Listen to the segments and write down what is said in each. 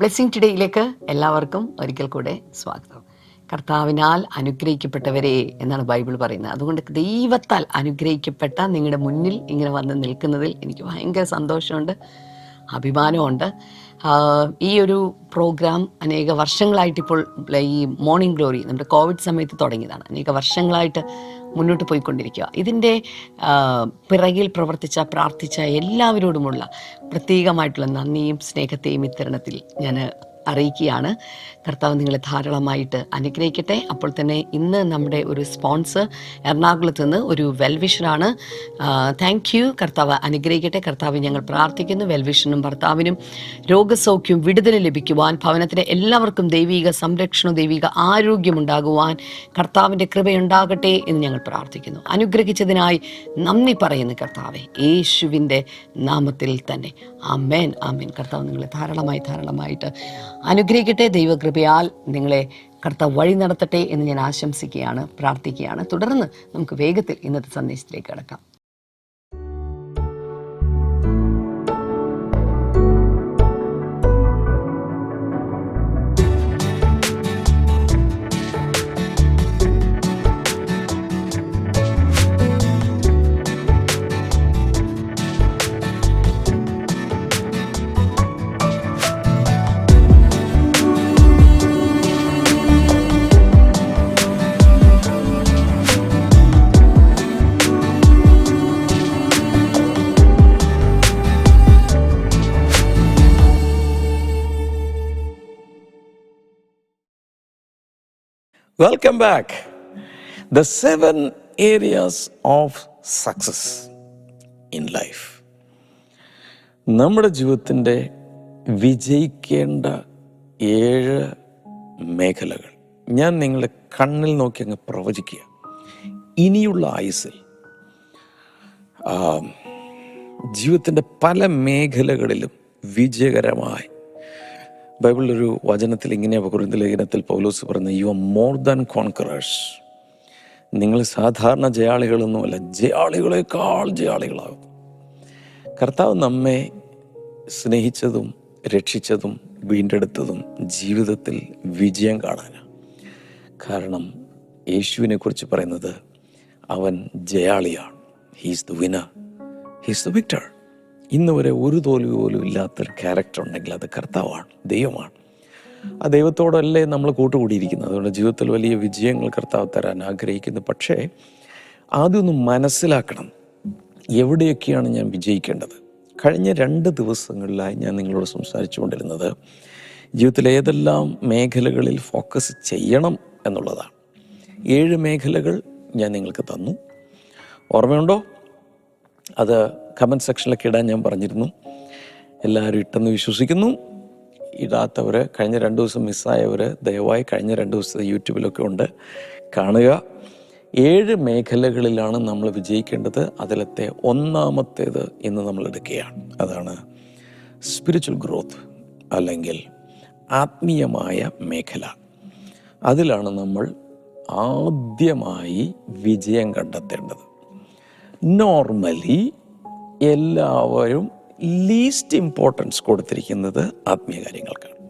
Blessing ടുഡേയിലേക്ക് എല്ലാവർക്കും ഒരിക്കൽ കൂടെ സ്വാഗതം. കർത്താവിനാൽ അനുഗ്രഹിക്കപ്പെട്ടവരെ എന്നാണ് ബൈബിൾ പറയുന്നത്. അതുകൊണ്ട് ദൈവത്താൽ അനുഗ്രഹിക്കപ്പെട്ട നിങ്ങളുടെ മുന്നിൽ ഇങ്ങനെ വന്ന് നിൽക്കുന്നതിൽ എനിക്ക് ഭയങ്കര സന്തോഷമുണ്ട് അഭിമാനമുണ്ട്. ഈ ഒരു പ്രോഗ്രാം അനേക വർഷങ്ങളായിട്ട് ഇപ്പോൾ ഈ മോർണിംഗ് ഗ്ലോറി നമ്മുടെ കോവിഡ് സമയത്ത് തുടങ്ങിയതാണ്. അനേക വർഷങ്ങളായിട്ട് മുന്നോട്ട് പോയിക്കൊണ്ടിരിക്കുക. ഇതിന്റെ പിറകിൽ പ്രവർത്തിച്ച പ്രാർത്ഥിച്ച എല്ലാവരോടുമുള്ള പ്രത്യേകമായിട്ടുള്ള നന്ദിയും സ്നേഹത്തെയും ഇത്തരണത്തിൽ ഞാൻ അറിയിക്കുകയാണ്. കർത്താവ് നിങ്ങളെ ധാരാളമായിട്ട് അനുഗ്രഹിക്കട്ടെ. അപ്പോൾ തന്നെ ഇന്ന് നമ്മുടെ ഒരു സ്പോൺസർ എറണാകുളത്ത് നിന്ന് ഒരു വെൽവിഷനാണ് താങ്ക് യു കർത്താവ് അനുഗ്രഹിക്കട്ടെ. കർത്താവ് ഞങ്ങൾ പ്രാർത്ഥിക്കുന്നു. വെൽവിഷനും ഭർത്താവിനും രോഗസൗഖ്യം വിടുതൽ ലഭിക്കുവാൻ ഭവനത്തിലെ എല്ലാവർക്കും ദൈവിക സംരക്ഷണവും ദൈവിക ആരോഗ്യം ഉണ്ടാകുവാൻ കർത്താവിന്റെ കൃപയുണ്ടാകട്ടെ എന്ന് ഞങ്ങൾ പ്രാർത്ഥിക്കുന്നു. അനുഗ്രഹിച്ചതിനായി നന്ദി പറയുന്നു കർത്താവെ. യേശുവിന്റെ നാമത്തിൽ തന്നെ. ആമേൻ. ആമേൻ. കർത്താവ് നിങ്ങളെ ധാരാളമായി ധാരാളമായിട്ട് അനുഗ്രഹിക്കട്ടെ. ദൈവകൃപയാൽ നിങ്ങളെ കർത്താവ് വഴി നടത്തട്ടെ എന്ന് ഞാൻ ആശംസിക്കുകയാണ് പ്രാർത്ഥിക്കുകയാണ്. തുടർന്ന് നമുക്ക് വേഗത്തിൽ ഇന്നത്തെ സന്ദേശത്തിലേക്ക് കടക്കാം. Welcome back the seven areas of success in life നമ്മുടെ ജീവിതത്തിന്റെ വിജയിക്കേണ്ട ഏഴ് മേഖലകൾ. ഞാൻ നിങ്ങളുടെ കണ്ണിൽ നോക്കി അങ്ങ് പ്രവചിക്കുക. ഇനിയുള്ള ആയുസിൽ ജീവിതത്തിന്റെ പല മേഖലകളിലും വിജയകരമായി ബൈബിളിലൊരു വചനത്തിൽ ഇങ്ങനെയാണ് കുറിന്ത ലേഖനത്തിൽ പൗലോസ് പറയുന്നത് you are more than conquerors നിങ്ങൾ സാധാരണ ജയാളികളൊന്നുമല്ല ജയാളികളേക്കാൾ ജയാളികളാകും. കർത്താവ് നമ്മെ സ്നേഹിച്ചതും രക്ഷിച്ചതും വീണ്ടെടുത്തതും ജീവിതത്തിൽ വിജയം കാണാനാണ്. കാരണം യേശുവിനെ കുറിച്ച് പറയുന്നത് അവൻ ജയാളിയാണ്. He's the winner he's the victor ഇന്ന് വരെ ഒരു തോൽവി പോലും ഇല്ലാത്തൊരു ക്യാരക്ടർ ഉണ്ടെങ്കിൽ അത് കർത്താവാണ് ദൈവമാണ്. ആ ദൈവത്തോടല്ലേ നമ്മൾ കൂട്ടുകൂടിയിരിക്കുന്നത്? അതുകൊണ്ട് ജീവിതത്തിൽ വലിയ വിജയങ്ങൾ കർത്താവ് തരാൻ ആഗ്രഹിക്കുന്നു. പക്ഷേ ആദ്യം ഒന്ന് മനസ്സിലാക്കണം എവിടെയൊക്കെയാണ് ഞാൻ വിജയിക്കേണ്ടത്? കഴിഞ്ഞ രണ്ട് ദിവസങ്ങളിലായി ഞാൻ നിങ്ങളോട് സംസാരിച്ചു കൊണ്ടിരുന്നത് ജീവിതത്തിൽ ഏതെല്ലാം മേഖലകളിൽ ഫോക്കസ് ചെയ്യണം എന്നുള്ളതാണ്. ഏഴ് മേഖലകൾ ഞാൻ നിങ്ങൾക്ക് തന്നു. ഓർമ്മയുണ്ടോ? അത് കമന്റ് സെക്ഷനിലൊക്കെ ഇടാൻ ഞാൻ പറഞ്ഞിരുന്നു. എല്ലാവരും ഇട്ടെന്ന് വിശ്വസിക്കുന്നു. ഇടാത്തവർ കഴിഞ്ഞ രണ്ട് ദിവസം മിസ്സായവർ ദയവായി കഴിഞ്ഞ രണ്ട് ദിവസത്തെ യൂട്യൂബിലൊക്കെ ഉണ്ട്. കാണുക. ഏഴ് മേഖലകളിലാണ് നമ്മൾ വിജയിക്കേണ്ടത്. അതിലത്തെ ഒന്നാമത്തേത് ഇന്ന് നമ്മൾ എടുക്കുകയാണ്. അതാണ് സ്പിരിച്വൽ ഗ്രോത്ത് അല്ലെങ്കിൽ ആത്മീയമായ മേഖല. അതിലാണ് നമ്മൾ ആദ്യമായി വിജയം കണ്ടെത്തേണ്ടത്. നോർമലി എല്ലാവരും ലീസ്റ്റ് ഇമ്പോർട്ടൻസ് കൊടുത്തിരിക്കുന്നത് ആത്മീയ കാര്യങ്ങൾക്കാണ്.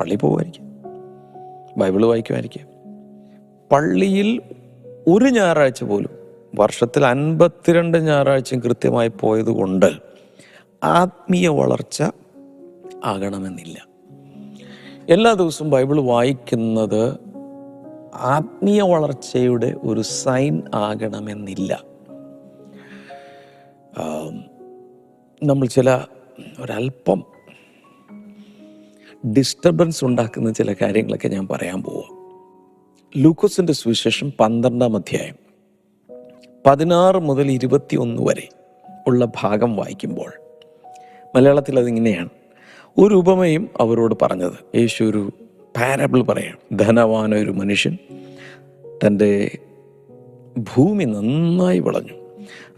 പള്ളി പോകുമായിരിക്കും. ബൈബിൾ വായിക്കുമായിരിക്കും. പള്ളിയിൽ ഒരു ഞായറാഴ്ച പോലും വർഷത്തിൽ അൻപത്തിരണ്ട് ഞായറാഴ്ചയും കൃത്യമായി പോയതുകൊണ്ട് ആത്മീയ വളർച്ച ആകണമെന്നില്ല. എല്ലാ ദിവസവും ബൈബിൾ വായിക്കുന്നത് ആത്മീയ വളർച്ചയുടെ ഒരു സൈൻ ആകണമെന്നില്ല. നമ്മൾ ചില ഒരല്പം ഡിസ്റ്റർബൻസ് ഉണ്ടാക്കുന്ന ചില കാര്യങ്ങളൊക്കെ ഞാൻ പറയാൻ പോവാം. ലൂക്കോസിന്റെ സുവിശേഷം പന്ത്രണ്ടാം അധ്യായം പതിനാറ് മുതൽ ഇരുപത്തിയൊന്ന് വരെ ഉള്ള ഭാഗം വായിക്കുമ്പോൾ മലയാളത്തിൽ അതിങ്ങനെയാണ്. ഒരു ഉപമയും അവരോട് പറഞ്ഞത്. യേശു ഒരു പാരബിൾ പറയാം ധനവാന ഒരു മനുഷ്യൻ തന്റെ ഭൂമി നന്നായി വിളഞ്ഞു.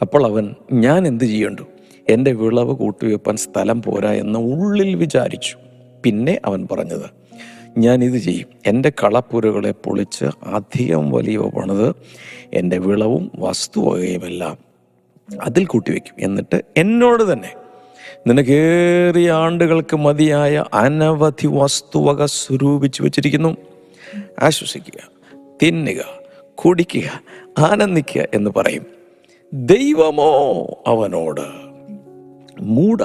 അപ്പോൾ അവൻ ഞാൻ എന്ത് ചെയ്യണ്ടു? എന്റെ വിളവ് കൂട്ടിവെപ്പാൻ സ്ഥലം പോരാ എന്ന് ഉള്ളിൽ വിചാരിച്ചു. പിന്നെ അവൻ പറഞ്ഞത് ഞാൻ ഇത് ചെയ്യും. എന്റെ കളപ്പുരകളെ പൊളിച്ച് അധികം വലിയ പണിത് എന്റെ വിളവും വസ്തുവകയുമെല്ലാം അതിൽ കൂട്ടിവെക്കും. എന്നിട്ട് എന്നോട് തന്നെ നിനക്കേറിയ ആണ്ടുകൾക്ക് മതിയായ അനവധി വസ്തുവക സ്വരൂപിച്ചു വച്ചിരിക്കുന്നു. ആശ്വസിക്കുക തിന്നുക കുടിക്കുക ആനന്ദിക്കുക എന്ന് പറയും. ദൈവമോ അവനോട്? മൂട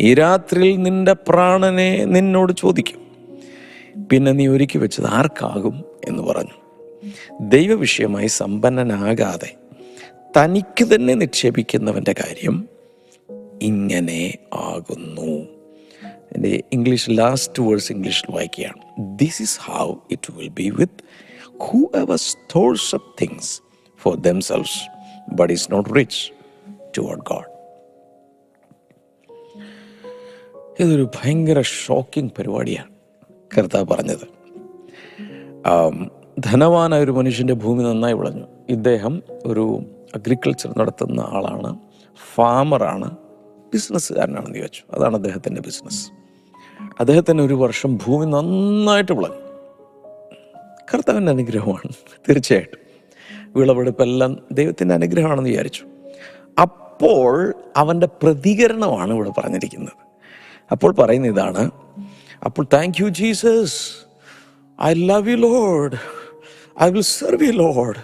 ഈ രാത്രിയിൽ നിന്റെ പ്രാണനെ നിന്നോട് ചോദിക്കും. പിന്നെ നീ ഒരുക്കി വെച്ചത് ആർക്കാകും എന്ന് പറഞ്ഞു. ദൈവവിഷയമായി സമ്പന്നനാകാതെ തനിക്ക് തന്നെ നിക്ഷേപിക്കുന്നവന്റെ കാര്യം ഇങ്ങനെ ആകുന്നു. എന്റെ ഇംഗ്ലീഷ് ലാസ്റ്റ് വേർഡ്സ് ഇംഗ്ലീഷിൽ വായിക്കുകയാണ്. This is how it will be with whoever stores of things for themselves but he's not rich toward God. ഇതൊരു ഭയങ്കര ഷോക്കിംഗ് പരിപാടിയാണ്. കർത്താവ് പറഞ്ഞത്. ധനവാനായ ഒരു മനുഷ്യന്റെ ഭൂമി നന്നായി വിളഞ്ഞു. ഇദ്ദേഹം ഒരു അഗ്രികൾച്ചർ നടത്തുന്ന ആളാണ്. ഫാമറാണ് ബിസിനസ്സുകാരനാണെന്ന് ചോദിച്ചു അതാണ് അദ്ദേഹത്തിന്റെ ബിസിനസ് അദ്ദേഹത്തിന് ഒരു വർഷം ഭൂമി നന്നായിട്ട് വിളഞ്ഞു. കർത്താവിന്റെ അനുഗ്രഹമാണ്. തീർച്ചയായിട്ടും. വിളവെടുപ്പെല്ലാം ദൈവത്തിന്റെ അനുഗ്രഹമാണെന്ന് വിചാരിച്ചു. അപ്പോൾ അവന്റെ പ്രതികരണമാണ് ഇവിടെ പറഞ്ഞിരിക്കുന്നത്. അപ്പോൾ പറയുന്ന ഇതാണ് അപ്പോൾ thank you Jesus I love you lord I will serve you lord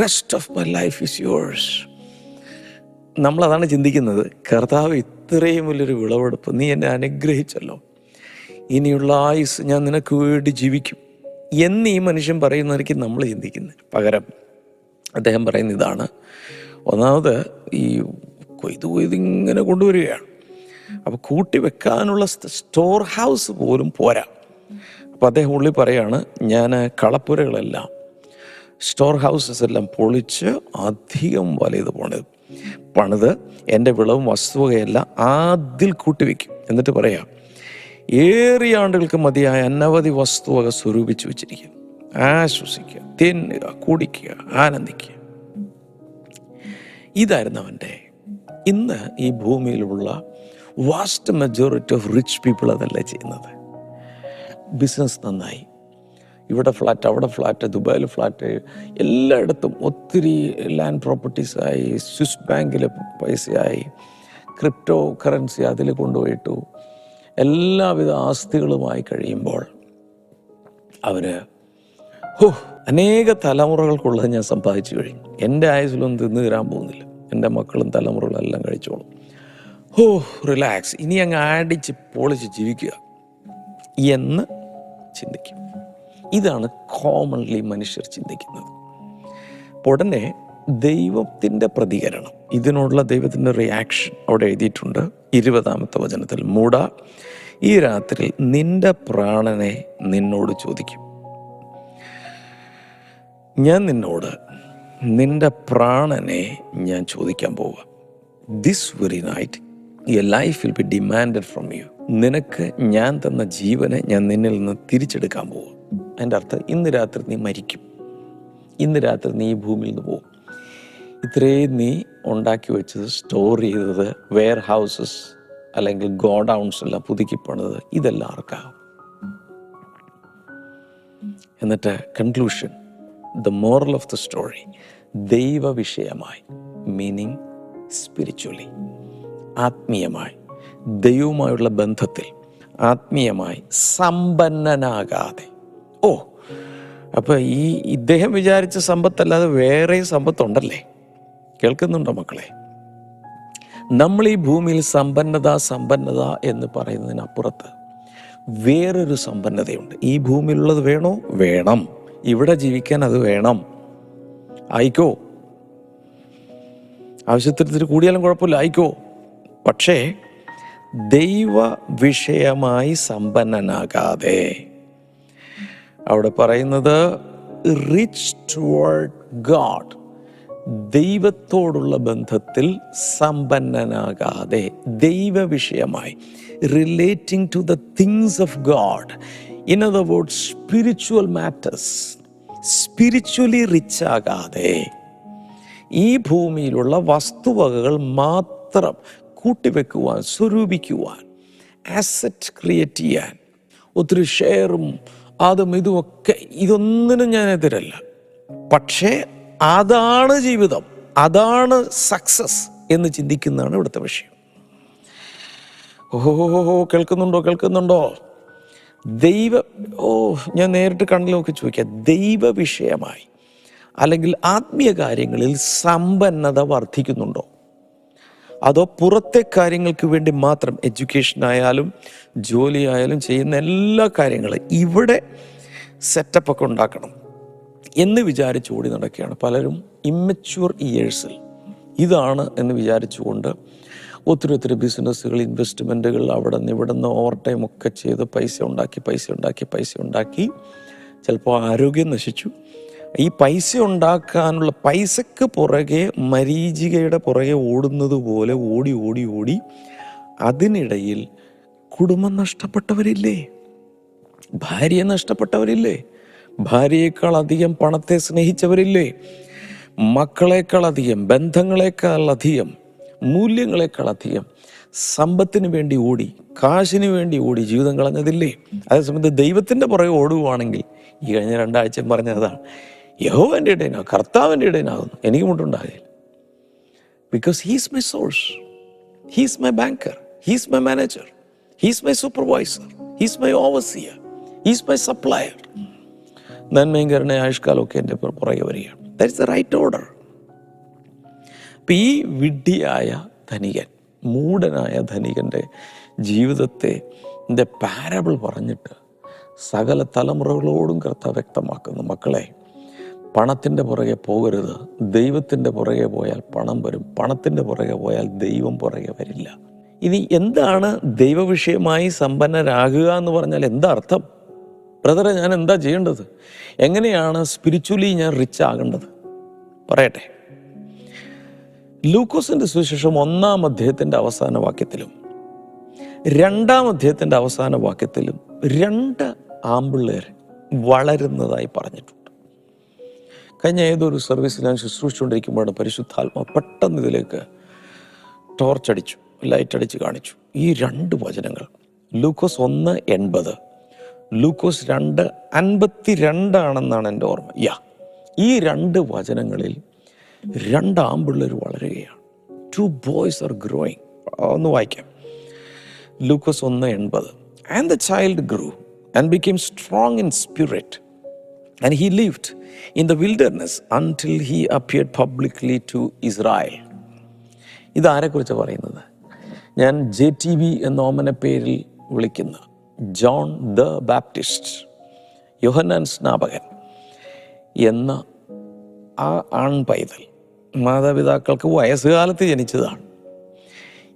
rest of my life is yours നമ്മളതാണ് ചിന്തിക്കുന്നത് കർത്താവ് ഇത്രയും വലിയൊരു വിളവെടുപ്പ് നീ എന്നെ അനുഗ്രഹിച്ചല്ലോ. ഇനിയുള്ള ആയുസ് ഞാൻ നിനക്ക് വേണ്ടി ജീവിക്കും. എന്ന് ഈ മനുഷ്യൻ പറയുന്നതായിരിക്കും നമ്മൾ ചിന്തിക്കുന്നത്. പകരം അദ്ദേഹം പറയുന്ന ഇതാണ്. ഒന്നാമത് ഈ കൊയ്ത് കൊയ്ത് ഇങ്ങനെ കൊണ്ടുവരികയാണ്. അപ്പോൾ കൂട്ടി വെക്കാനുള്ള സ്റ്റോർ ഹൗസ് പോലും പോരാ. അപ്പോൾ അദ്ദേഹം ഉള്ളിൽ പറയാണ് ഞാൻ കളപ്പുരകളെല്ലാം സ്റ്റോർ ഹൗസസ് എല്ലാം പൊളിച്ച് അധികം വലയത് പോണത്. പണിത് എന്റെ വിളവും വസ്തുവകയെല്ലാം ആദ്യം കൂട്ടിവെക്കും എന്നിട്ട് പറയാം ഏറിയ ആണ്ടുകൾക്ക് മതിയായ അനവധി വസ്തുവക സ്വരൂപിച്ചു വെച്ചിരിക്കും ആശ്വസിക്കുക തിന്നുക കുടിക്കുക ആനന്ദിക്കുക. ഇതായിരുന്നു അവന്റെ ഇന്ന് ഈ ഭൂമിയിലുള്ള vast majority of rich people അതല്ല ചെയ്യുന്നത്. ബിസിനസ് നന്നായി. ഇവിടെ ഫ്ലാറ്റ് അവിടെ ഫ്ലാറ്റ് ദുബായിൽ ഫ്ലാറ്റ് എല്ലായിടത്തും ഒത്തിരി ലാൻഡ് പ്രോപ്പർട്ടീസായി സ്വിസ് ബാങ്കിൽ പൈസയായി ക്രിപ്റ്റോ കറൻസി അതിൽ കൊണ്ടുപോയിട്ടു. എല്ലാവിധ ആസ്തികളുമായി കഴിയുമ്പോൾ അവർ ഹോ അനേക തലമുറകൾക്കുള്ളത് ഞാൻ സമ്പാദിച്ചു കഴിഞ്ഞു. എന്റെ ആയുസിലൊന്നും തിന്നു തീരാൻ പോകുന്നില്ല. എന്റെ മക്കളും തലമുറകളും എല്ലാം കഴിച്ചോളും. ഹോ റിലാക്സ് ഇനി അങ്ങ് അടിച്ച് പൊളിച്ച് ജീവിക്കുക എന്ന് ചിന്തിക്കും. ഇതാണ് കോമൺലി മനുഷ്യർ ചിന്തിക്കുന്നത്. ഉടനെ ദൈവത്തിന്റെ പ്രതികരണം. ഇതിനോടുള്ള ദൈവത്തിന്റെ റിയാക്ഷൻ അവിടെ എഴുതിയിട്ടുണ്ട്. ഇരുപതാമത്തെ വചനത്തിൽ മൂട ഈ രാത്രി നിന്റെ പ്രാണനെ നിന്നോട് ചോദിക്കും. ഞാൻ നിന്നോട് നിന്റെ പ്രാണനെ ഞാൻ ചോദിക്കാൻ പോവുക. This very night your life will be demanded from you നിനക്ക് ഞാൻ തന്ന ജീവനെ ഞാൻ നിന്നിൽ നിന്ന് തിരിച്ചെടുക്കാൻ പോവുക. അതിന്റെ അർത്ഥം ഇന്ന് രാത്രി നീ മരിക്കും. ഇന്ന് രാത്രി നീ ഈ ഭൂമിയിൽ നിന്ന് പോകും ഇത്രയും നീ ഉണ്ടാക്കി വെച്ചത് സ്റ്റോർ ചെയ്തത് വെയർ ഹൗസസ് അല്ലെങ്കിൽ ഗോഡൗൺസ് എല്ലാം പുതുക്കി പണിത് ഇതെല്ലാം ആർക്കാകും എന്നിട്ട് conclusion the moral of the story ദൈവ വിഷയമായി മീനിങ് സ്പിരിച്വലി ആത്മീയമായി ദൈവവുമായുള്ള ബന്ധത്തിൽ ആത്മീയമായി സമ്പന്നനാകാതെ. ഓ അപ്പൊ ഈ ഇദ്ദേഹം വിചാരിച്ച സമ്പത്തല്ലാതെ വേറെ സമ്പത്തുണ്ടല്ലേ? കേൾക്കുന്നുണ്ടോ മക്കളെ? നമ്മൾ ഈ ഭൂമിയിൽ സമ്പന്നത സമ്പന്നത എന്ന് പറയുന്നതിനപ്പുറത്ത് വേറൊരു സമ്പന്നതയുണ്ട്. ഈ ഭൂമിയിലുള്ളത് വേണോ? വേണം. ഇവിടെ ജീവിക്കാൻ അത് വേണം. ആയിക്കോ? ആവശ്യത്തിന് കൂടിയാലും കുഴപ്പമില്ല. ആയിക്കോ? പക്ഷേ ദൈവ വിഷയമായി സമ്പന്നനാകാതെ. അവിടെ പറയുന്നത് റിച്ച് ടുവേർഡ് ഗാഡ് ദൈവത്തോടുള്ള ബന്ധത്തിൽ സമ്പന്നനാകാതെ ദൈവ വിഷയമായി relating to the things of God in other word spiritual matters spiritually rich ആകാതെ ഈ ഭൂമിയിലുള്ള വസ്തുവകകൾ മാത്രം കൂട്ടിവെക്കുവാൻ സ്വരൂപിക്കുവാൻ ആസറ്റ് ക്രിയേറ്റ് ചെയ്യാൻ ഒത്തിരി ഷെയറും അതും ഇതുമൊക്കെ ഇതൊന്നിനും ഞാൻ എതിരല്ല. പക്ഷേ അതാണ് ജീവിതം അതാണ് സക്സസ് എന്ന് ചിന്തിക്കുന്നതാണ് ഇവിടുത്തെ വിഷയം. ഓഹോ കേൾക്കുന്നുണ്ടോ കേൾക്കുന്നുണ്ടോ? ദൈവ ഓ ഞാൻ നേരിട്ട് കണ്ണിൽ നോക്കി ചോദിക്കുക ദൈവ വിഷയമായി അല്ലെങ്കിൽ ആത്മീയ കാര്യങ്ങളിൽ സമ്പന്നത വർദ്ധിക്കുന്നുണ്ടോ? അതോ പുറത്തെ കാര്യങ്ങൾക്ക് വേണ്ടി മാത്രം എഡ്യൂക്കേഷൻ ആയാലും ജോലി ആയാലും ചെയ്യുന്ന എല്ലാ കാര്യങ്ങളും ഇവിടെ സെറ്റപ്പ് ഒക്കെ ഉണ്ടാക്കണം എന്ന് വിചാരിച്ച് ഓടി നടക്കുകയാണ് പലരും ഇമ്മച്യൂർ ഇയേഴ്സിൽ ഇതാണ് എന്ന് വിചാരിച്ചുകൊണ്ട് ഒത്തിരി ഒത്തിരി ബിസിനസ്സുകൾ ഇൻവെസ്റ്റ്മെന്റുകൾ അവിടെ നിന്ന് ഇവിടെ നിന്ന് ഓവർ ടൈം ഒക്കെ ചെയ്ത് പൈസ ഉണ്ടാക്കി പൈസ ഉണ്ടാക്കി പൈസ ഉണ്ടാക്കി ചിലപ്പോൾ ആരോഗ്യം നശിച്ചു. ഈ പൈസ ഉണ്ടാക്കാനുള്ള പൈസക്ക് പുറകെ മരീചികയുടെ പുറകെ ഓടുന്നത് പോലെ ഓടി ഓടി ഓടി അതിനിടയിൽ കുടുംബം നഷ്ടപ്പെട്ടവരില്ലേ? ഭാര്യയെ നഷ്ടപ്പെട്ടവരില്ലേ? ഭാര്യയേക്കാൾ അധികം പണത്തെ സ്നേഹിച്ചവരില്ലേ? മക്കളെക്കാൾ അധികം ബന്ധങ്ങളെക്കാൾ അധികം മൂല്യങ്ങളെക്കാൾ അധികം സമ്പത്തിന് വേണ്ടി ഓടി കാശിന് വേണ്ടി ഓടി ജീവിതം കളഞ്ഞതില്ലേ? അതേസമയത്ത് ദൈവത്തിന്റെ പുറകെ ഓടുകയാണെങ്കിൽ ഈ കഴിഞ്ഞ രണ്ടാഴ്ച പറഞ്ഞതാണ് യഹോവന്റെ ഇടയനാകും കർത്താവിന്റെ ഇടയനാകുന്നു. എനിക്ക് മുട്ടുണ്ടാകില്ല because he's my source he's my banker he's my manager he's my supervisor he's my overseer he's my supplier നന്മയും കരുണ ആയുഷ്കാലമൊക്കെ എന്റെ പുറകെ വരികയാണ്. ദാറ്റ്സ് ദ റൈറ്റ് ഓർഡർ ഈ വിഡ്ഢിയായ ധനികൻ മൂടനായ ധനികന്റെ ജീവിതത്തെ എന്റെ പാരബിൾ പറഞ്ഞിട്ട് സകല തലമുറകളോടും കർത്ത വ്യക്തമാക്കുന്നു. മക്കളെ പണത്തിന്റെ പുറകെ പോകരുത്. ദൈവത്തിന്റെ പുറകെ പോയാൽ പണം വരും. പണത്തിന്റെ പുറകെ പോയാൽ ദൈവം പുറകെ വരില്ല. ഇനി എന്താണ് ദൈവവിഷയമായി സമ്പന്നരാകുക എന്ന് പറഞ്ഞാൽ എന്താ അർത്ഥം? ബ്രദറെ ഞാൻ എന്താ ചെയ്യേണ്ടത്? എങ്ങനെയാണ് സ്പിരിച്വലി ഞാൻ റിച്ച് ആകേണ്ടത്? പറയട്ടെ. ലൂക്കോസിന്റെ സുവിശേഷം ഒന്നാം അധ്യായത്തിന്റെ അവസാന വാക്യത്തിലും രണ്ടാം അധ്യായത്തിന്റെ അവസാന വാക്യത്തിലും രണ്ട് ആമ്പിള്ളേർ വളരുന്നതായി പറഞ്ഞിട്ടുണ്ട്. കഴിഞ്ഞ ഏതൊരു സർവീസിൽ ഞാൻ ശുശ്രൂഷിച്ചുകൊണ്ടിരിക്കുമ്പോഴാണ് പരിശുദ്ധാത്മ പെട്ടെന്ന് ഇതിലേക്ക് ടോർച്ച് അടിച്ചു ലൈറ്റ് അടിച്ച് കാണിച്ചു. ഈ രണ്ട് വചനങ്ങൾ ലൂക്കോസ് ഒന്ന് എൺപത് ലൂക്കോസ് രണ്ട് അൻപത്തി രണ്ടാണെന്നാണ് എന്റെ ഓർമ്മ. യാ ഈ രണ്ട് വചനങ്ങളിൽ രണ്ട് ആമ്പിള്ളേർ വളരുകയാണ് ടു ബോയ്സ് ആർ ഗ്രോയിങ് ഒന്ന് വായിക്കാം. ലൂക്കോസ് ഒന്ന് എൺപത്. And the child grew and became strong in spirit and he lived in the wilderness until he appeared publicly to Israel ഇതാരെക്കുറിച്ച് പറയുന്നത്? ഞാൻ ജെ ടി വി എന്ന ഓമന പേരിൽ വിളിക്കുന്ന ജോൺ ദ ബാപ്റ്റിസ്റ്റ് യോഹന്നാൻ സ്നാപകൻ എന്ന ആ ആൺ പൈതൽ മാതാപിതാക്കൾക്ക് വയസ്സുകാലത്ത് ജനിച്ചതാണ്.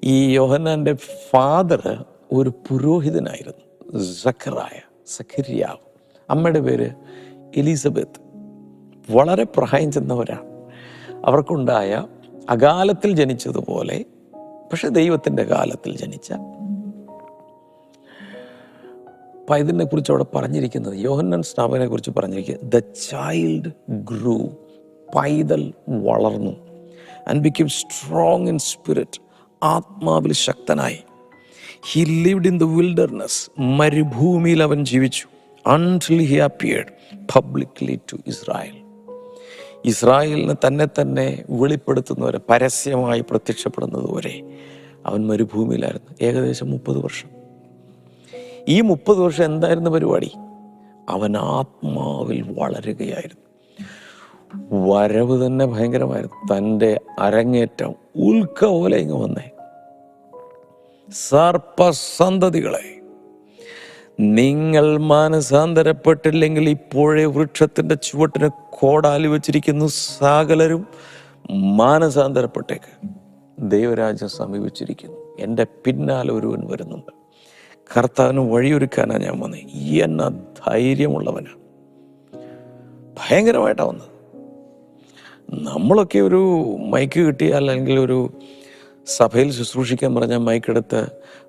ഈ യോഹന്നാന്റെ ഫാദർ ഒരു പുരോഹിതനായിരുന്നു സഖറായ സഖരിയാവ്. അമ്മയുടെ പേര് എലിസബത്ത്. വളരെ പ്രായം ചെന്നവരാണ്. അവർക്കുണ്ടായ അകാലത്തിൽ ജനിച്ചതുപോലെ പക്ഷെ ദൈവത്തിന്റെ കാലത്തിൽ ജനിച്ച അപ്പം കുറിച്ച് അവിടെ പറഞ്ഞിരിക്കുന്നത് യോഹന്നൻ സ്നാപകനെ കുറിച്ച് പറഞ്ഞിരിക്കുന്നത് ദ ചൈൽഡ് ഗ്രൂ പൈതൽ വളർന്നു. And become strong in spirit ആത്മാവിൽ ശക്തനായി. He lived in the wilderness മരുഭൂമിയിൽ അവൻ ജീവിച്ചു until he appeared publicly to Israel ഇസ്രായേലിന് തന്നെ തന്നെ വെളിപ്പെടുത്തുന്നവരെ പരസ്യമായി പ്രത്യക്ഷപ്പെടുന്നതുവരെ അവൻ മരുഭൂമിയിലായിരുന്നു. ഏകദേശം മുപ്പത് വർഷം. ഈ മുപ്പത് വർഷം എന്തായിരുന്നു പരിപാടി? അവൻ ആത്മാവിൽ വളരുകയായിരുന്നു. വരവ് തന്നെ ഭയങ്കരമായിരുന്നു. തന്റെ അരങ്ങേറ്റം ഉൽക്ക പോലെ ഇങ്ങ് വന്നേ. സർപ്പസന്തതികളെ നിങ്ങൾ മാനസാന്തരപ്പെട്ടില്ലെങ്കിൽ ഇപ്പോഴേ വൃക്ഷത്തിന്റെ ചുവട്ടിന് കോടാലി വെച്ചിരിക്കുന്ന സകലരും മാനസാന്തരപ്പെട്ടേക്ക്. ദൈവരാജ്യം സമീപിച്ചിരിക്കുന്നു. എന്റെ പിന്നാലെ ഒരുവൻ വരുന്നുണ്ട്. കർത്താവിന് വഴിയൊരുക്കാനാണ് ഞാൻ വന്നത് ഈ എന്ന ധൈര്യമുള്ളവനാണ് ഭയങ്കരമായിട്ടാണ് വന്നത്. നമ്മളൊക്കെ ഒരു മൈക്ക് കിട്ടിയാൽ അല്ലെങ്കിൽ ഒരു സഭയിൽ ശുശ്രൂഷിക്കാൻ പറഞ്ഞാൽ മൈക്കെടുത്ത്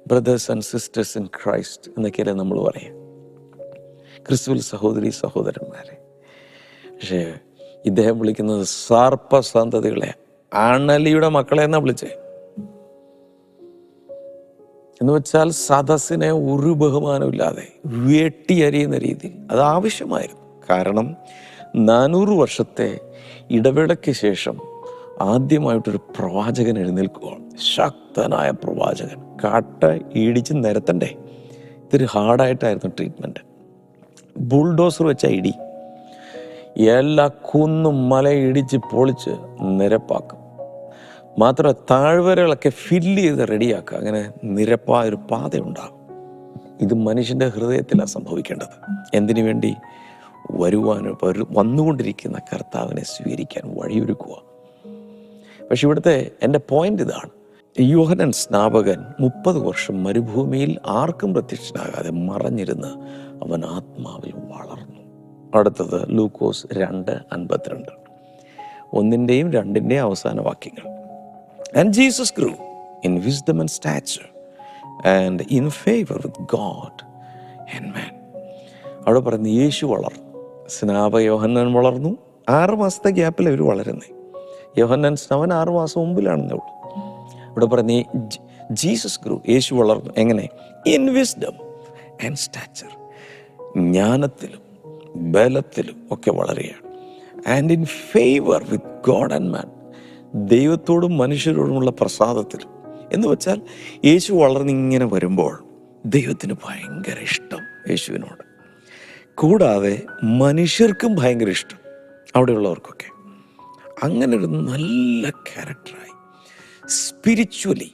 brothers and sisters in Christ എന്നൊക്കെയല്ലേ നമ്മൾ പറയാം ക്രിസ്തുവിൽ സഹോദരി സഹോദരന്മാരെ. പക്ഷേ ഇദ്ദേഹം വിളിക്കുന്നത് സർപ്പസന്തതികളെ ആണലിയുടെ മക്കളെ എന്നാ വിളിച്ചേ? എന്ന് വെച്ചാൽ സദസ്സിനെ ഒരു ബഹുമാനമില്ലാതെ വെട്ടിയരിയുന്ന രീതിയിൽ. അത് ആവശ്യമായിരുന്നു. കാരണം നാനൂറ് വർഷത്തെ ഇടവേളയ്ക്ക് ശേഷം ആദ്യമായിട്ടൊരു പ്രവാചകൻ എഴുന്നേൽക്കുകയാണ് ശക്തനായ പ്രവാചകൻ. കാട്ട ഇടിച്ച് നിരത്തണ്ടേ. ഇത്തിരി ഹാർഡായിട്ടായിരുന്നു ട്രീറ്റ്മെന്റ് ബുൾഡോസർ വെച്ച ഇടി. എല്ലാ കുന്നും മല ഇടിച്ച് പൊളിച്ച് നിരപ്പാക്കും. മാത്രമല്ല താഴ്വരകളൊക്കെ ഫില്ല് ചെയ്ത് റെഡിയാക്കുക അങ്ങനെ നിരപ്പായൊരു പാതയുണ്ടാകും ഇത് മനുഷ്യന്റെ ഹൃദയത്തിലാണ് സംഭവിക്കേണ്ടത്. എന്തിനു വേണ്ടി? വരുവാനോ വരു വന്നുകൊണ്ടിരിക്കുന്ന കർത്താവിനെ സ്വീകരിക്കാൻ വഴിയൊരുക്കുക. പക്ഷെ ഇവിടുത്തെ എന്റെ പോയിന്റ് ഇതാണ്. യോഹനൻ സ്നാപകൻ മുപ്പത് വർഷം മരുഭൂമിയിൽ ആർക്കും പ്രത്യക്ഷനാകാതെ മറഞ്ഞിരുന്ന് അവൻ ആത്മാവിൽ വളർന്നു. അടുത്തത് ലൂക്കോസ് രണ്ട് അൻപത്തിരണ്ട്. ഒന്നിന്റെയും രണ്ടിന്റെയും അവസാന വാക്യങ്ങൾ. And Jesus grew in wisdom and stature and in favour with God and man അവിടെ പറയുന്നത് യേശു വളർന്നു. സ്നാപ യോഹന്നൻ വളർന്നു. ആറ് മാസത്തെ ഗ്യാപ്പിൽ അവർ വളരുന്നേ. യോഹന്നൻ സ്നവൻ ആറ് മാസം മുമ്പിലാണെന്നേ ഉള്ളൂ. ഇവിടെ പറഞ്ഞ ജീസസ് ഗ്രൂ യേശു വളർന്നു. എങ്ങനെ? In wisdom and stature. ജ്ഞാനത്തിലും ബലത്തിലും ഒക്കെ വളരുകയാണ്. And in favour with God and man. ദൈവത്തോടും മനുഷ്യരോടുമുള്ള പ്രസാദത്തിൽ. എന്ന് വെച്ചാൽ യേശു വളർന്നിങ്ങനെ വരുമ്പോൾ ദൈവത്തിന് ഭയങ്കര ഇഷ്ടം യേശുവിനോട്. കൂടാതെ മനുഷ്യർക്കും ഭയങ്കര ഇഷ്ടം അവിടെയുള്ളവർക്കൊക്കെ. അങ്ങനെ ഒരു നല്ല ക്യാരക്ടറായി സ്പിരിച്വലി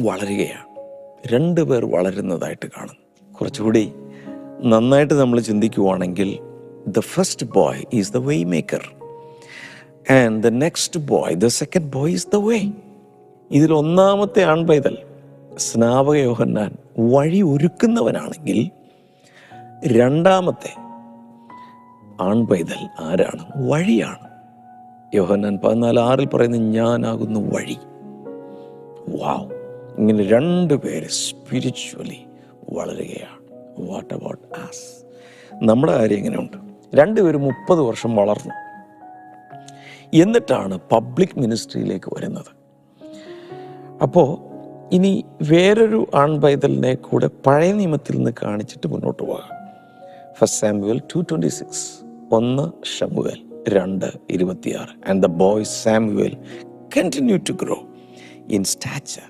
വളരുകയാണ്. രണ്ടുപേർ വളരുന്നതായിട്ട് കാണുന്നു. കുറച്ചുകൂടി നന്നായിട്ട് നമ്മൾ ചിന്തിക്കുവാണെങ്കിൽ the first boy is the way maker and the next boy the second boy is the way ഇതിൽ ഒന്നാമത്തെ ആൺപൈതൽ സ്നാപക യോഹന്നാൻ വഴി ഒരുക്കുന്നവനാണെങ്കിൽ രണ്ടാമത്തെ ആൺപൈതൽ ആരാണ്? വഴിയാണ്. യോഹന്നാൻ പതിനാല് ആറിൽ പറയുന്ന ഞാനാകുന്നു വഴി. വാവ് ഇങ്ങനെ രണ്ട് പേര് സ്പിരിച്വലി വളരുകയാണ്. വാട്ട് അബൌട്ട് ആസ് നമ്മുടെ കാര്യം ഇങ്ങനെയുണ്ട്. രണ്ടുപേരും മുപ്പത് വർഷം വളർന്നു. എന്നിട്ടാണ് പബ്ലിക് മിനിസ്ട്രിയിലേക്ക് വരുന്നത്. അപ്പോൾ ഇനി വേറൊരു ആൺപൈതലിനെ കൂടെ പഴയ നിയമത്തിൽ നിന്ന് കാണിച്ചിട്ട് മുന്നോട്ട് പോകാം. First Samuel two twenty six ഒന്ന് ഷമുവൽ രണ്ട് ഇരുപത്തിയാറ്. And the boy Samuel continue to grow in stature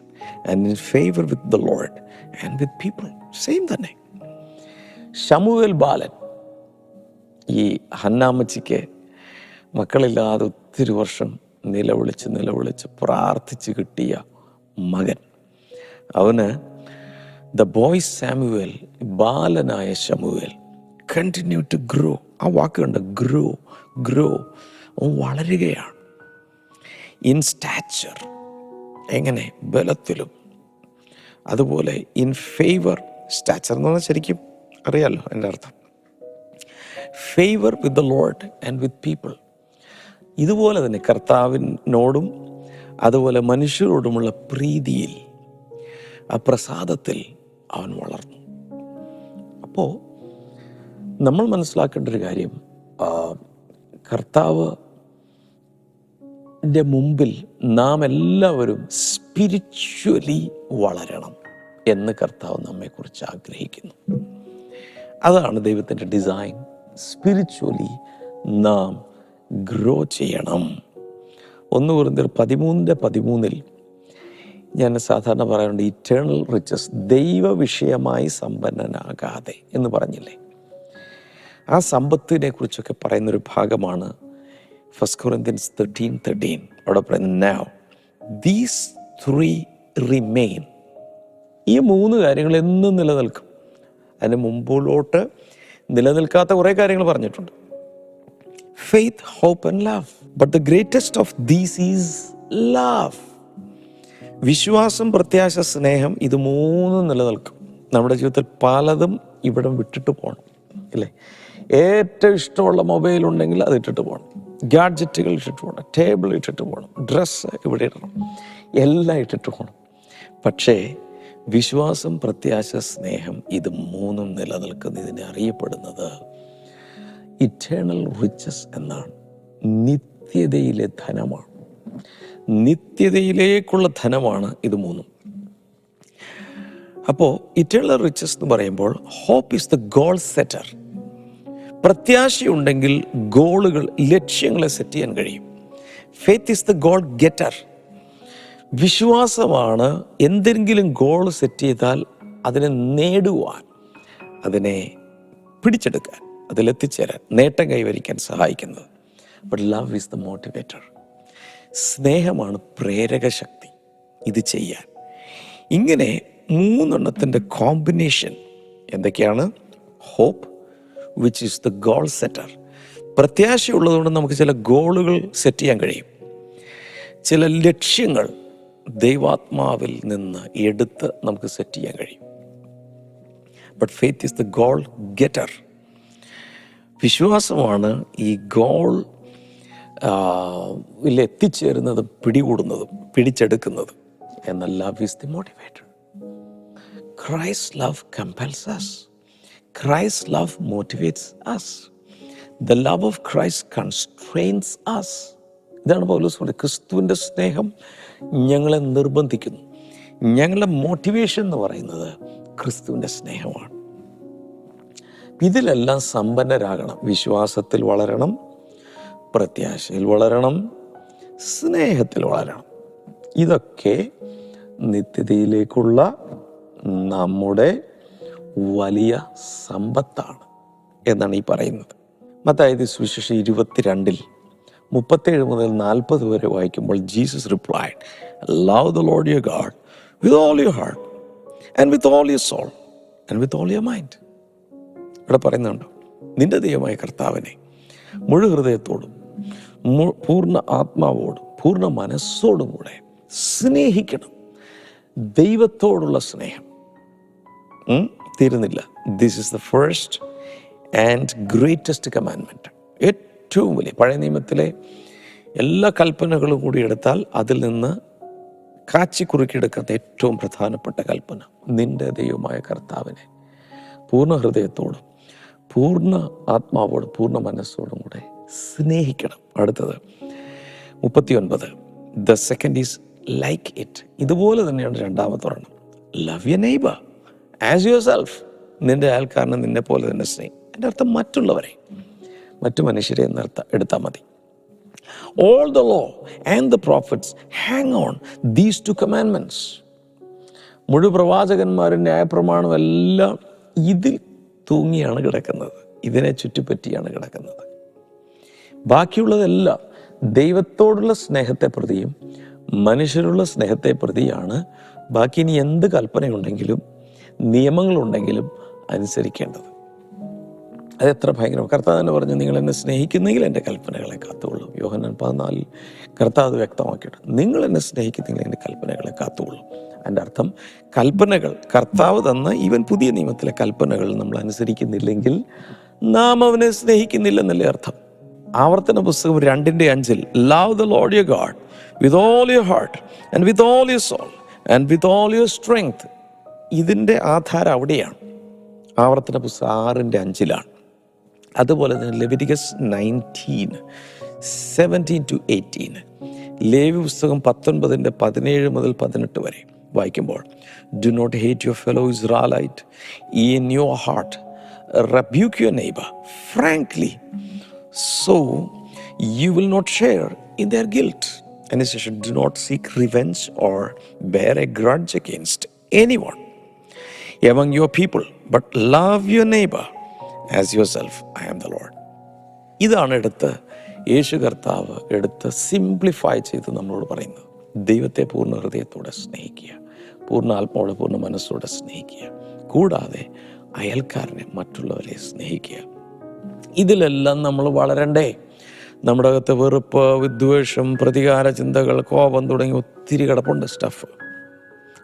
and in favour with the lord and with people same തന്നെ. ഷമുവേൽ ബാലൻ ഈ ഹന്നാമ്മച്ചിക്ക് മക്കളില്ലാതെ ഒത്തിരി വർഷം നിലവിളിച്ച് നിലവിളിച്ച് പ്രാർത്ഥിച്ച് കിട്ടിയ മകൻ. അവന് ദ ബോയ് സാമുവേൽ ബാലനായ ശമുവേൽ കണ്ടിന്യൂ ടു ഗ്രോ ആ വാക്കുണ്ട് കണ്ട? ഗ്രോ ഗ്രോ വളരുകയാണ്. ഇൻ സ്റ്റാച്ചർ എങ്ങനെ? ബലത്തിലും. അതുപോലെ ഇൻ ഫേവർ സ്റ്റാച്ചർ എന്ന് പറഞ്ഞാൽ ശരിക്കും അറിയാലോ എന്റെ അർത്ഥം. Favour with the Lord and with people ഇതുപോലെ തന്നെ കർത്താവിനോടും അതുപോലെ മനുഷ്യരോടുമുള്ള പ്രീതിയിൽ ആ പ്രസാദത്തിൽ അവൻ വളർന്നു. അപ്പോൾ നമ്മൾ മനസ്സിലാക്കേണ്ട ഒരു കാര്യം കർത്താവ് മുമ്പിൽ നാം എല്ലാവരും സ്പിരിച്വലി വളരണം എന്ന് കർത്താവ് നമ്മെക്കുറിച്ച് ആഗ്രഹിക്കുന്നു. അതാണ് ദൈവത്തിന്റെ ഡിസൈൻ സ്പിരിച്വലി നാം ഗ്രോ ചെയ്യണം. ഒന്ന് കുറിന്തർ പതിമൂന്നിന്റെ പതിമൂന്നിൽ ഞാൻ സാധാരണ പറയാറുണ്ട് ഇറ്റേണൽ റിച്ചസ് ദൈവ വിഷയമായി സമ്പന്നനാകാതെ എന്ന് പറഞ്ഞില്ലേ? ആ സമ്പത്തിനെ കുറിച്ചൊക്കെ പറയുന്നൊരു ഭാഗമാണ് ഫസ്റ്റ് കൊറിന്ത്യൻസ് തേർട്ടീൻ തേർട്ടീൻ അവിടെ പറയുന്നത് നാവ് ദീസ് ത്രീ റിമെയിൻ ഈ മൂന്ന് കാര്യങ്ങൾ എന്നും നിലനിൽക്കും. അതിന് മുമ്പോട്ട് നിലനിൽക്കാത്ത കുറേ കാര്യങ്ങൾ പറഞ്ഞിട്ടുണ്ട്. Faith hope and love but the greatest of these is love വിശ്വാസം പ്രത്യാശ സ്നേഹം ഇത് മൂന്നും നിലനിൽക്കും. നമ്മുടെ ജീവിതത്തിൽ പലതും ഇവിടം വിട്ടിട്ട് പോകണം. അല്ലേ? ഏറ്റവും ഇഷ്ടമുള്ള മൊബൈൽ ഉണ്ടെങ്കിൽ അത് ഇട്ടിട്ട് പോകണം. ഗാഡ്ജറ്റുകൾ ഇട്ടിട്ട് പോകണം. ടേബിൾ ഇട്ടിട്ട് പോകണം. ഡ്രസ്സ് ഇവിടെ ഇടണം. എല്ലാം ഇട്ടിട്ട് പോകണം. പക്ഷേ വിശ്വാസം പ്രത്യാശ സ്നേഹം ഇത് മൂന്നും നിലനിൽക്കുന്ന ഇതിനെ അറിയപ്പെടുന്നത് ഇറ്റേണൽ റിച്ചസ് എന്നാണ്. നിത്യതയിലെ ധനമാണ്. നിത്യതയിലേക്കുള്ള ധനമാണ് ഇത് മൂന്നും. അപ്പോൾ ഇറ്റേണൽ റിച്ചസ് എന്ന് പറയുമ്പോൾ hope is the goal setter പ്രത്യാശയുണ്ടെങ്കിൽ ഗോളുകൾ ലക്ഷ്യങ്ങളെ സെറ്റ് ചെയ്യാൻ കഴിയും. Faith is the goal getter വിശ്വാസമാണ് എന്തെങ്കിലും ഗോൾ സെറ്റ് ചെയ്താൽ അതിനെ നേടുവാൻ അതിനെ പിടിച്ചെടുക്കാൻ അതിലെത്തിച്ചേരാൻ നേട്ടം കൈവരിക്കാൻ സഹായിക്കുന്നത്. But love is the motivator സ്നേഹമാണ് പ്രേരക ശക്തി. ഇത് ചെയ്യാൻ. ഇങ്ങനെ മൂന്നെണ്ണത്തിന്റെ കോമ്പിനേഷൻ എന്തൊക്കെയാണ്? Hope which is the goal setter പ്രത്യാശയുള്ളതുകൊണ്ട് നമുക്ക് ചില ഗോളുകൾ സെറ്റ് ചെയ്യാൻ കഴിയും. ചില ലക്ഷ്യങ്ങൾ ദൈവാത്മാവിൽ നിന്ന് എടുത്ത് നമുക്ക് സെറ്റ് ചെയ്യാൻ കഴിയും. But faith is the goal getter വിശ്വാസമാണ് ഈ ഗോൾ എത്തിച്ചേരുന്നതും പിടികൂടുന്നതും പിടിച്ചെടുക്കുന്നതും എന്ന love the motivated Christ love compels us love motivates us. The love of Christ constrains us. ഇതാണ് പൗലോസ് പറയുന്നത് ക്രിസ്തുവിന്റെ സ്നേഹം ഞങ്ങളെ നിർബന്ധിക്കുന്നു. ഞങ്ങളുടെ മോട്ടിവേഷൻ എന്ന് പറയുന്നത് ക്രിസ്തുവിന്റെ സ്നേഹമാണ്. ഇതിലെല്ലാം സമ്പന്നരാകണം. വിശ്വാസത്തിൽ വളരണം പ്രത്യാശയിൽ വളരണം സ്നേഹത്തിൽ വളരണം. ഇതൊക്കെ നിത്യതയിലേക്കുള്ള നമ്മുടെ വലിയ സമ്പത്താണ് എന്നാണ് ഈ പറയുന്നത്. മത്തായത് സുവിശേഷം ഇരുപത്തിരണ്ടിൽ മുപ്പത്തേഴ് മുതൽ നാൽപ്പത് വരെ വായിക്കുമ്പോൾ Jesus replied love the Lord your God with all your heart and with all your soul and with all your mind ഇവിടെ പറയുന്നുണ്ടോ? നിന്റെ ദൈവമായ കർത്താവിനെ മുഴു ഹൃദയത്തോടും പൂർണ ആത്മാവോടും പൂർണ മനസ്സോടും കൂടെ സ്നേഹിക്കണം. ദൈവത്തോടുള്ള സ്നേഹം? തീരുന്നില്ല this is the first and greatest കമാൻമെന്റ് ഏറ്റവും വലിയ പഴയ നിയമത്തിലെ എല്ലാ കൽപ്പനകളും കൂടി എടുത്താൽ അതിൽ നിന്ന് കാച്ചി കുറുക്കിയെടുക്കാത്ത ഏറ്റവും പ്രധാനപ്പെട്ട കൽപ്പന നിന്റെ ദൈവമായ കർത്താവിനെ. പൂർണ ഹൃദയത്തോടും പൂർണ ആത്മാവോടും പൂർണ മനസ്സോടും കൂടെ സ്നേഹിക്കണം. അടുത്തത് മുപ്പത്തിയൊൻപത്. The second is like it ഇതുപോലെ തന്നെയാണ് രണ്ടാമത്തെ ഒരെണ്ണം ലവ് യ നെയ്ബർ ആസ് യുവർ സെൽഫ് നിന്റെ അയൽക്കാരനെ നിന്നെ പോലെ തന്നെ സ്നേഹം. എന്റെ അർത്ഥം മറ്റുള്ളവരെ മറ്റു മനുഷ്യരെ നിർത്ത എടുത്താൽ മതി. All the law and the prophets hang on these two commandments മുഴു പ്രവാചകന്മാരും ന്യായപ്രമാണം എല്ലാം ഇതിൽ തൂങ്ങിയാണ് കിടക്കുന്നത്. ഇതിനെ ചുറ്റിപ്പറ്റിയാണ് കിടക്കുന്നത്. ബാക്കിയുള്ളതെല്ലാം ദൈവത്തോടുള്ള സ്നേഹത്തെ പ്രതിയും മനുഷ്യരുള്ള സ്നേഹത്തെ പ്രതിയാണ്. ബാക്കി ഇനി എന്ത് കൽപ്പനയുണ്ടെങ്കിലും നിയമങ്ങളുണ്ടെങ്കിലും അനുസരിക്കേണ്ടത്. അത് എത്ര ഭയങ്കരം കർത്താവ് തന്നെ പറഞ്ഞു നിങ്ങൾ എന്നെ സ്നേഹിക്കുന്നെങ്കിൽ എന്റെ കൽപ്പനകളെ കാത്തുകൊള്ളും. യോഹന്നാൻ പതിനാലിൽ കർത്താവ് അത് വ്യക്തമാക്കിയിട്ട് നിങ്ങൾ എന്നെ സ്നേഹിക്കുന്നെങ്കിൽ എന്റെ കൽപ്പനകളെ കാത്തുകൊള്ളും. അതിന്റെ അർത്ഥം കൽപ്പനകൾ കർത്താവ് തന്ന ഈവൻ പുതിയ നിയമത്തിലെ കൽപ്പനകൾ നമ്മൾ അനുസരിക്കുന്നില്ലെങ്കിൽ നാം അവനെ സ്നേഹിക്കുന്നില്ലെന്നല്ലേ അർത്ഥം. ആവർത്തന പുസ്തകം രണ്ടിന്റെ അഞ്ചിൽ love the Lord you God with all your heart and with all your soul and with all your strength ഇതിന്റെ ആധാരം അവിടെയാണ്. ആവർത്തന പുസ്തകം ആറിന്റെ അഞ്ചിലാണ്. അതുപോലെ തന്നെ Leviticus nineteen seventeen to eighteen Levi പുസ്തകം പത്തൊൻപതിന്റെ പതിനേഴ് മുതൽ പതിനെട്ട് വരെ വായിക്കുമ്പോൾ do not hate your fellow Israelite in your heart rebuke your neighbour frankly so you will not share in their guilt അതിനുശേഷം do not seek revenge or bear a grudge against anyone among your people, but love your neighbor as yourself. I am the Lord. ഇതാണ് എടുത്ത് യേശു കർത്താവ് എടുത്ത് simplify ചെയ്ത് നമ്മളോട് പറയുന്നത്. ദൈവത്തെ പൂർണ ഹൃദയത്തോടെ സ്നേഹിക്കുക. പൂർണ ആത്മാവോടെ പൂർണ മനസ്സോടെ സ്നേഹിക്കുക. കൂടാതെ അയൽക്കാരനെ മറ്റുള്ളവരെ സ്നേഹിക്കുക. ഇതിലെല്ലാം നമ്മൾ വളരണ്ടേ. നമ്മുടെ അകത്ത് വെറുപ്പ് വിദ്വേഷം പ്രതികാര ചിന്തകൾ കോപം തുടങ്ങി ഒത്തിരി കിടപ്പുണ്ട്. സ്റ്റഫ്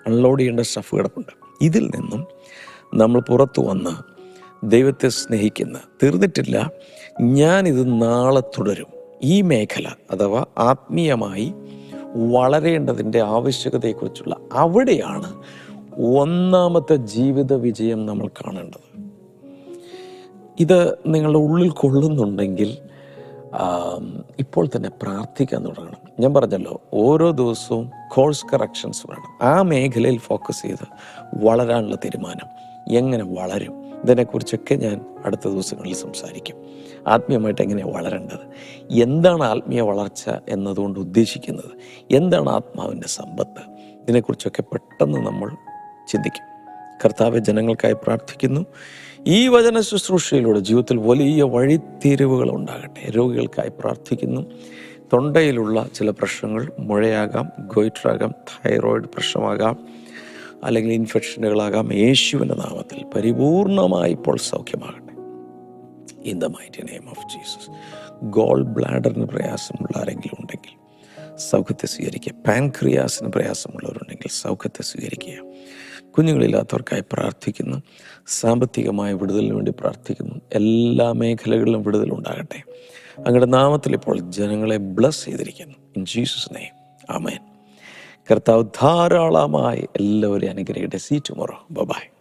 അൺലോഡ് ചെയ്യേണ്ട സ്റ്റഫ് കിടപ്പുണ്ട്. ഇതിൽ നിന്നും നമ്മൾ പുറത്തു വന്ന് ദൈവത്തെ സ്നേഹിക്കുന്ന തീർന്നിട്ടില്ല ഞാനിത് നാളെ തുടരും. ഈ മേഖല അഥവാ ആത്മീയമായി വളരേണ്ടതിന്റെ ആവശ്യകതയെക്കുറിച്ചുള്ള അവിടെയാണ് ഒന്നാമത്തെ ജീവിത വിജയം നമ്മൾ കാണേണ്ടത്. ഇത് നിങ്ങളുടെ ഉള്ളിൽ കൊള്ളുന്നുണ്ടെങ്കിൽ ഇപ്പോൾ തന്നെ പ്രാർത്ഥിക്കാൻ തുടങ്ങണം ഞാൻ പറഞ്ഞല്ലോ ഓരോ ദിവസവും കോഴ്സ് കറക്ഷൻസ് വേണം. ആ മേഖലയിൽ ഫോക്കസ് ചെയ്ത് വളരാനുള്ള തീരുമാനം എങ്ങനെ വളരും ഇതിനെക്കുറിച്ചൊക്കെ ഞാൻ അടുത്ത ദിവസങ്ങളിൽ സംസാരിക്കും. ആത്മീയമായിട്ട് എങ്ങനെയാണ് വളരേണ്ടത്? എന്താണ് ആത്മീയ വളർച്ച എന്നതുകൊണ്ട് ഉദ്ദേശിക്കുന്നത്? എന്താണ് ആത്മാവിന്റെ സമ്പത്ത്? ഇതിനെക്കുറിച്ചൊക്കെ പെട്ടെന്ന് നമ്മൾ ചിന്തിക്കും. കർത്താവ് ജനങ്ങൾക്കായി പ്രാർത്ഥിക്കുന്നു. ഈ വചന ശുശ്രൂഷയിലൂടെ ജീവിതത്തിൽ വലിയ വഴിത്തിരിവുകൾ ഉണ്ടാകട്ടെ. രോഗികൾക്കായി പ്രാർത്ഥിക്കുന്നു. തൊണ്ടയിലുള്ള ചില പ്രശ്നങ്ങൾ മുഴയാകാം ഗോയിറ്ററാകാം തൈറോയിഡ് പ്രശ്നമാകാം അല്ലെങ്കിൽ ഇൻഫെക്ഷനുകളാകാം. യേശുവിന്റെ നാമത്തിൽ പരിപൂർണമായി ഇപ്പോൾ സൗഖ്യമാകട്ടെ. In the mighty name of Jesus gall ബ്ലാഡറിന് പ്രയാസമുള്ള ആരെങ്കിലും ഉണ്ടെങ്കിൽ സൗഖ്യത്തെ സ്വീകരിക്കുക. പാൻക്രിയാസിന് പ്രയാസമുള്ളവരുണ്ടെങ്കിൽ സൗഖ്യത്തെ സ്വീകരിക്കുക. കുഞ്ഞുങ്ങളില്ലാത്തവർക്കായി പ്രാർത്ഥിക്കുന്നു. സാമ്പത്തികമായ വിടുതലിന് വേണ്ടി പ്രാർത്ഥിക്കുന്നു. എല്ലാ മേഖലകളിലും വിടുതലുണ്ടാകട്ടെ അങ്ങയുടെ നാമത്തിൽ ഇപ്പോൾ ജനങ്ങളെ ബ്ലസ് ചെയ്തിരിക്കുന്നു. ഇൻ ജീസസ് നെയ്മ് ആമേൻ കർത്താവ് ധാരാളമായി എല്ലാവരെയും അനുഗ്രഹിക്കട്ടെ. See tomorrow bye